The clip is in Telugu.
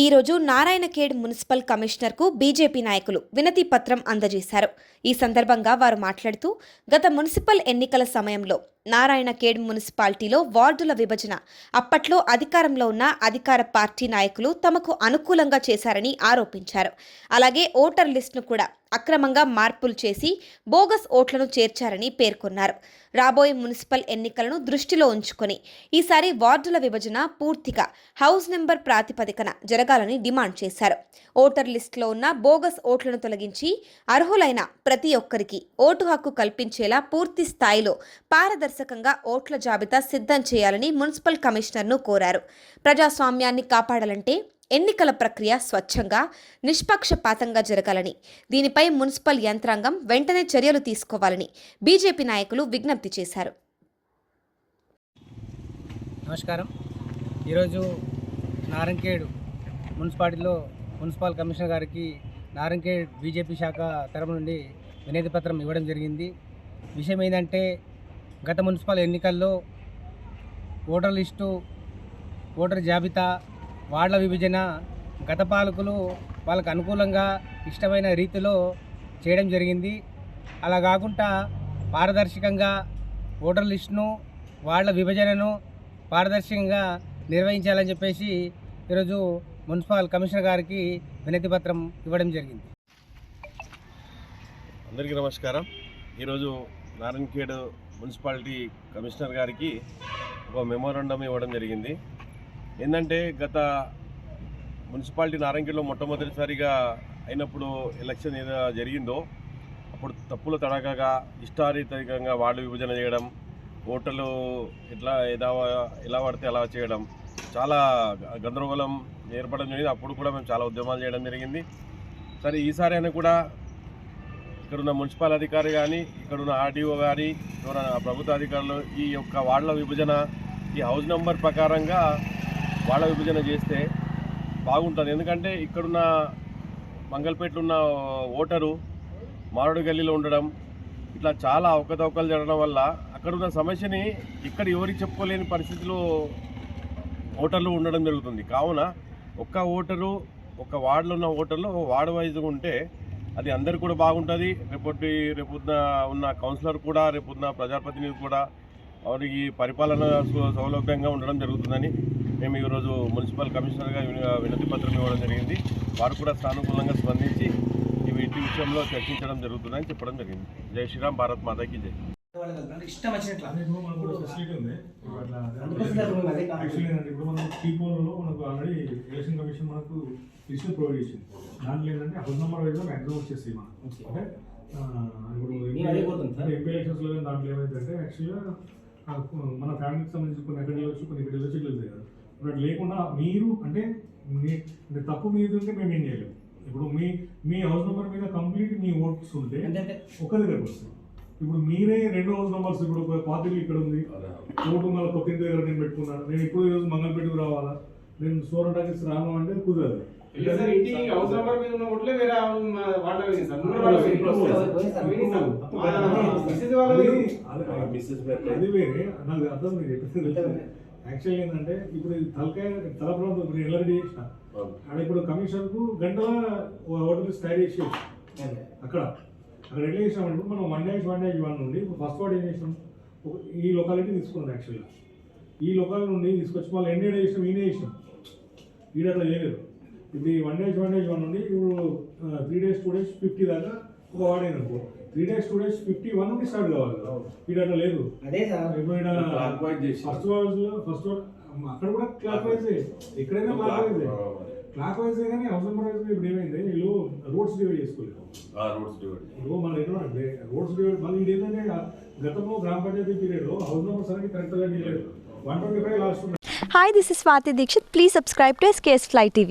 ఈరోజు నారాయణఖేడ్ మున్సిపల్ కమిషనర్కు బీజేపీ నాయకులు వినతి పత్రం అందజేశారు. ఈ సందర్భంగా వారు మాట్లాడుతూ గత మున్సిపల్ ఎన్నికల సమయంలో నారాయణఖేడ్ మున్సిపాలిటీలో వార్డుల విభజన. అప్పట్లో అధికారంలో ఉన్న అధికార పార్టీ నాయకులు తమకు అనుకూలంగా చేశారని ఆరోపించారు. అలాగే ఓటర్ లిస్టును కూడా అక్రమంగా మార్పులు చేసి బోగస్ ఓట్లను చేర్చారని పేర్కొన్నారు. రాబోయే మున్సిపల్ ఎన్నికలను దృష్టిలో ఉంచుకొని ఈసారి వార్డుల విభజన పూర్తిగా హౌస్ నెంబర్ ప్రాతిపదికన జరగాలని డిమాండ్ చేశారు. ఓటర్ లిస్టులో ఉన్న బోగస్ ఓట్లను తొలగించి అర్హులైన ప్రతి ఒక్కరికి ఓటు హక్కు కల్పించేలా పూర్తి స్థాయిలో పారదర్శకంగా ఓట్ల జాబితా సిద్ధం చేయాలని మున్సిపల్ కమిషనర్ను కోరారు. ప్రజాస్వామ్యాన్ని కాపాడాలంటే ఎన్నికల ప్రక్రియ స్వచ్ఛంగా నిష్పక్షపాతంగా జరగాలని దీనిపై మున్సిపల్ యంత్రాంగం వెంటనే చర్యలు తీసుకోవాలని బీజేపీ నాయకులు విజ్ఞప్తి చేశారు. నమస్కారం. ఈరోజు నారంకేడు మున్సిపాలిటీలో మున్సిపల్ కమిషనర్ గారికి నారంకేడ్ బీజేపీ శాఖ తరపు నుండి వినతి పత్రం ఇవ్వడం జరిగింది. విషయం ఏంటంటే గత మున్సిపల్ ఎన్నికల్లో ఓటర్ లిస్టు ఓటర్ జాబితా వార్డుల విభజన గత పాలకులు వాళ్ళకు అనుకూలంగా ఇష్టమైన రీతిలో చేయడం జరిగింది. అలా కాకుండా పారదర్శకంగా ఓటర్ లిస్టును వార్డుల విభజనను పారదర్శకంగా నిర్వహించాలని చెప్పేసి ఈరోజు మున్సిపల్ కమిషనర్ గారికి వినతి పత్రం ఇవ్వడం జరిగింది. అందరికీ నమస్కారం. ఈరోజు నారాయణఖేడ్ మున్సిపాలిటీ కమిషనర్ గారికి ఒక మెమోరాండం ఇవ్వడం జరిగింది. ఏంటంటే గత మున్సిపాలిటీ నారంగిలో మొట్టమొదటిసారిగా అయినప్పుడు ఎలక్షన్ ఏదో జరిగిందో అప్పుడు తప్పుల తడకగా ఇష్టారీతంగా వార్డు విభజన చేయడం ఓటర్లు ఎట్లా ఎలా ఎలా పడితే అలా చేయడం చాలా గందరగోళం ఏర్పడడం జరిగింది. అప్పుడు కూడా మేము చాలా ఉద్యమాలు చేయడం జరిగింది. సరే ఈసారి అయినా కూడా ఇక్కడున్న మున్సిపల్ అధికారి కానీ ఇక్కడున్న ఆర్డీఓ కానీ ఇక్కడ ప్రభుత్వ అధికారులు ఈ యొక్క వార్డుల విభజన ఈ హౌస్ నెంబర్ ప్రకారంగా వాళ్ళ విభజన చేస్తే బాగుంటుంది. ఎందుకంటే ఇక్కడున్న మంగళపేటలో ఉన్న ఓటరు మారుడు గల్లీలో ఉండడం ఇట్లా చాలా అవకతవకలు జరగడం వల్ల అక్కడున్న సమస్యని ఇక్కడ ఎవరికి చెప్పుకోలేని పరిస్థితిలో ఓటర్లు ఉండడం జరుగుతుంది. కావున ఒక్క ఓటరు ఒక వార్డులో ఉన్న ఓటర్లు వార్డు వైజ్గా ఉంటే అది అందరికీ కూడా బాగుంటుంది. రేపటి రేపొద్దున ఉన్న కౌన్సిలర్ కూడా రేపొద్దున ప్రజాప్రతినిధి కూడా వారికి పరిపాలన సౌలభ్యంగా ఉండడం జరుగుతుందని మేము ఈరోజు మున్సిపల్ కమిషనర్గా వినతి పత్రం ఇవ్వడం జరిగింది. వారు కూడా సానుకూలంగా స్పందించి ఈ వీటి విషయంలో చర్చించడం జరుగుతుందని చెప్పడం జరిగింది. జై శ్రీరామ్ భారత్ మాతాకి జై. ఇష్టం వచ్చినట్లు. అదే ఇప్పుడు మనకు కూడా ఫెసిలిటీ ఉంది. ఇప్పుడు. యాక్చువల్లీ ఏంటంటే మనం మనకు ఆల్రెడీ ఎలక్షన్ కమిషన్ మనకు లిస్ట్ ప్రొవైడ్ చేసింది. దాంట్లో ఏంటంటే హౌస్ నెంబర్ మ్యాక్సిమం. ఓకే. ఇప్పుడు. ఎంపీ దాంట్లో ఏమైందంటే యాక్చువల్గా మన ఫ్యామిలీకి సంబంధించి కొన్ని ఎక్కడ వెళ్ళొచ్చు కొన్ని ఇక్కడ వెళ్ళొచ్చు ఇట్లా లేదు ఇప్పుడు అట్లా లేకుండా మీరు అంటే మీ అంటే తప్పు మీద ఉంటే మేము ఏం చేయలేము. ఇప్పుడు మీ మీ హౌస్ నెంబర్ మీద కంప్లీట్ మీ ఓట్స్ ఉంటే ఒక దగ్గరకు వస్తుంది. ఇప్పుడు మీరే రెండు హౌస్ నెంబర్స్ ఇప్పుడు ఒక ఇక్కడ ఉంది. ఓటు మళ్ళీ కొత్త ఇంటి దగ్గర నేను పెట్టుకున్నాను. నేను ఇప్పుడు ఈరోజు మంగళపేటకు రావాలా? నేను సోరటాకి రాను అంటే కుదరదు. అది- వేరే నాకు అర్థం మీరు చెప్పింది యాక్చువల్లీ ఏంటంటే ఇప్పుడు తలకాయ తల ప్రాంతం ఇప్పుడు ఎల్ఆర్డీ చేసిన. ఆడ ఇప్పుడు కమిషన్కు గంటల ఓటర్ లిస్ట్ తయారు చేసి అక్కడ. అక్కడ ఎట్లా చేసినామంటే మనం one dash one dash one నుండి ఫస్ట్ వార్డ్ ఏం చేసినాం ఒక- ఈ లొకాలిటీ తీసుకున్నాం యాక్చువల్గా ఈ లొకాలిటీ నుండి తీసుకొచ్చి మళ్ళీ ఎన్ని చేసినాం ఈయన చేసినాం ఈడ అట్లా చేయలేదు. ఇప్పుడు ఈ one days one days one నుండి ఇప్పుడు three days two days fifty దాకా ఒక వార్డ్ అయిన అనుకో. Three days two days fifty one నుండి స్టార్ట్ కావాలి ఈడ అట్లా లేదు. అదే సార్. ఇప్పుడు. ఫస్ట్ వార్డ్ ఫస్ట్ అక్కడ కూడా క్లాక్ వైజ్ ఎక్కడైనా క్లాక్ వైజ్ క్లాక్ వైజ్ కానీ అవసరం వైజ్ ఇప్పుడు ఏమైంది వీళ్ళు రోడ్స్ డివైడ్ చేసుకోలేదు రోడ్స్ డివైడ్ ఇప్పుడు మన అంటే రోడ్స్ డివైడ్ మళ్ళీ ఇది ఏంటంటే గతంలో గ్రామ పంచాయతీ పీరియడ్లో హౌస్ నెంబర్స్ అనేది కరెక్ట్గా చేయలేదు one twenty five last Hi, this is Swati Dikshit. Please subscribe to SKS Fly TV.